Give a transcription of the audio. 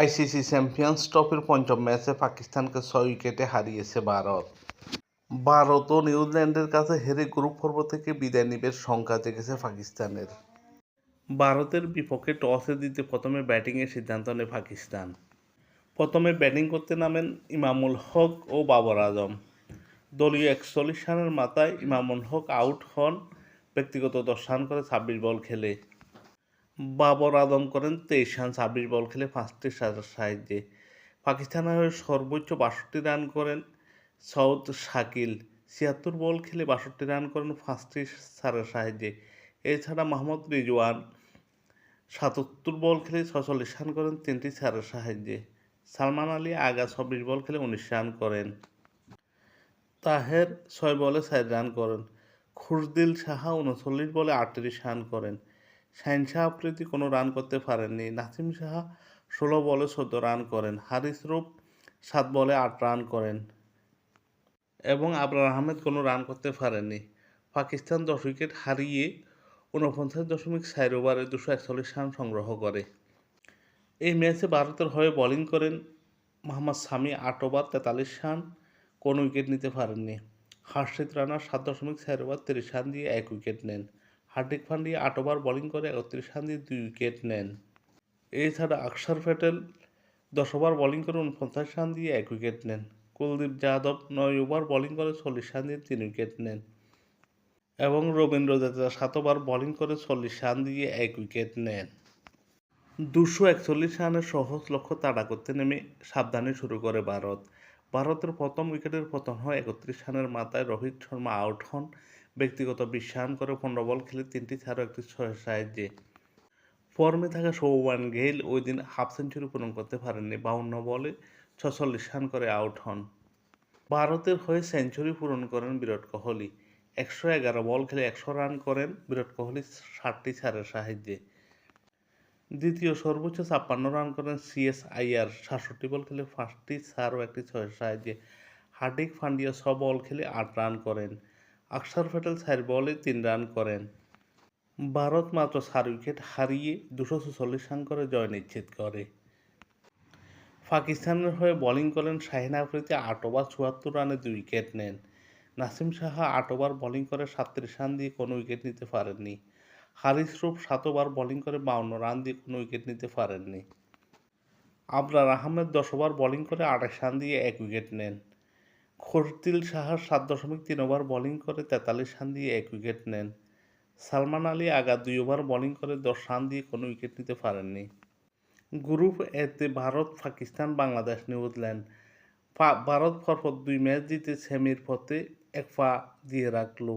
ICC champions ট্রফির পঞ্চম ম্যাচে পাকিস্তানকে ছয় উইকেটে হারিয়েছে ভারত। ভারত ও নিউজিল্যান্ডের কাছে হেরে গ্রুপ পর্ব থেকে বিদায় নিবে শঙ্কা জেগেছে পাকিস্তানের। ভারতের বিপক্ষে টসে দিতে প্রথমে ব্যাটিংয়ের সিদ্ধান্ত নেয় পাকিস্তান। প্রথমে ব্যাটিং করতে নামেন ইমামুল হক ও বাবর আজম। দলীয় একচল্লিশ রানের মাথায় ইমামুল হক আউট হন, ব্যক্তিগত দশ রান করে ছাব্বিশ বল খেলে। বাবর আদম করেন তেইশ রান, ছাব্বিশ বল খেলে সাজার সাহায্যে পাকিস্তানের হয়ে সর্বোচ্চ বাষট্টি রান করেন সৌদ শাকিল। ছিয়াত্তর বল খেলে বাষট্টি রান করেন পাঁচটি সারের সাহায্যে এছাড়া মোহাম্মদ রিজওয়ান সাতাত্তর বল খেলে ছচল্লিশ রান করেন, তিনটি সারের সাহায্যে সালমান আলী আগা চব্বিশ বল খেলে উনিশ রান করেন। তাহের ছয় বলে চার রান করেন। খুরদিল সাহা উনচল্লিশ বলে আটত্রিশ রান করেন। শাহিন শাহ আফ্রিদি কোনো রান করতে পারেননি। নাসিম শাহ ষোলো বলে চোদ্দ রান করেন। হারিস রূপ সাত বলে আট রান করেন। এবং আবরার আহমেদ কোনো রান করতে পারেননি। পাকিস্তান দশ উইকেট হারিয়ে ঊনপঞ্চাশ দশমিক চার ওভারে দুশো একচল্লিশ রান সংগ্রহ করে। এই ম্যাচে ভারতের হয়ে বোলিং করেন মোহাম্মদ সামি, আট ওভার তেতাল্লিশ রান কোনো উইকেট নিতে পারেননি। হার্ষিত রানা সাত দশমিক চার ওভার তিরিশ রান দিয়ে এক উইকেট নেন। হার্দিক পান্ডিয়া আট ওভার বোলিং করে একত্রিশ রান দিয়ে দুই উইকেট নেন। এছাড়া আকসার প্যাটেল দশ ওভার বোলিং করে উনপঞ্চাশ রান দিয়ে এক উইকেট নেন। কুলদীপ যাদব নয় ওভার বোলিং করে চল্লিশ রান দিয়ে তিন উইকেট নেন। এবং রবীন্দ্র জাদেজা সাত ওভার বোলিং করে চল্লিশ রান দিয়ে এক উইকেট নেন। দুশো একচল্লিশ রানের সহজ লক্ষ্য তাড়া করতে নেমে সাবধানে শুরু করে ভারত। ভারতের প্রথম উইকেটের পতন হয় একত্রিশ রানের মাথায়। রোহিত শর্মা আউট হন। ব্যক্তিগত বিশ রান করে পনেরো বল খেলে তিনটি ছাড়া, একটি ছয়ের সাহায্যে। ফর্মে থাকা সৌবান গেইল ওই দিন হাফ সেঞ্চুরি পূরণ করতে পারেননি, বাউন্ন বলে ছচল্লিশ রান করে আউট হন। ভারতের হয়ে সেঞ্চুরি পূরণ করেন বিরাট কোহলি। একশো এগারো বল খেলে একশো রান করেন বিরাট কোহলি ষাটটি ছাড়ের সাহায্যে। দ্বিতীয় সর্বোচ্চ ছাপ্পান্ন রান করেন সিএস আইয়ার সাতষট্টি বল খেলে পাঁচটি চার ও একটি ছয়ের সাহায্যে। হার্দিক পান্ডিয়া ছ বল খেলে আট রান করেন। আকসার প্যাটেল চার বলে তিন রান করেন। ভারত মাত্র চার উইকেট হারিয়ে দুশো ছেচল্লিশ রান করে জয় নিশ্চিত করে। পাকিস্তানের হয়ে বোলিং করেন শাহিন আফ্রিদি, আট ওভার চুয়াত্তর রানে দুই উইকেট নেন। নাসিম সাহা আট ওভার বোলিং করে সাতত্রিশ রান দিয়ে কোনো উইকেট নিতে পারেননি। হারিস রূপ সাত ওভার বোলিং করে বাউন্ন রান দিয়ে কোনো উইকেট নিতে পারেননি। আবরার আহমেদ দশ ওভার বোলিং করে আঠাশ রান দিয়ে এক উইকেট নেন। খরদিল সাহার সাত দশমিক তিন ওভার বোলিং করে তেতাল্লিশ রান দিয়ে এক উইকেট নেন। সালমান আলী আগা দুই ওভার বোলিং করে দশ রান দিয়ে কোনো উইকেট নিতে পারেননি। গ্রুপ এতে ভারত, পাকিস্তান, বাংলাদেশ, নিউজিল্যান্ড। ভারত পরপর দুই ম্যাচ জিতে সেমির পথে এক পা দিয়ে রাখল।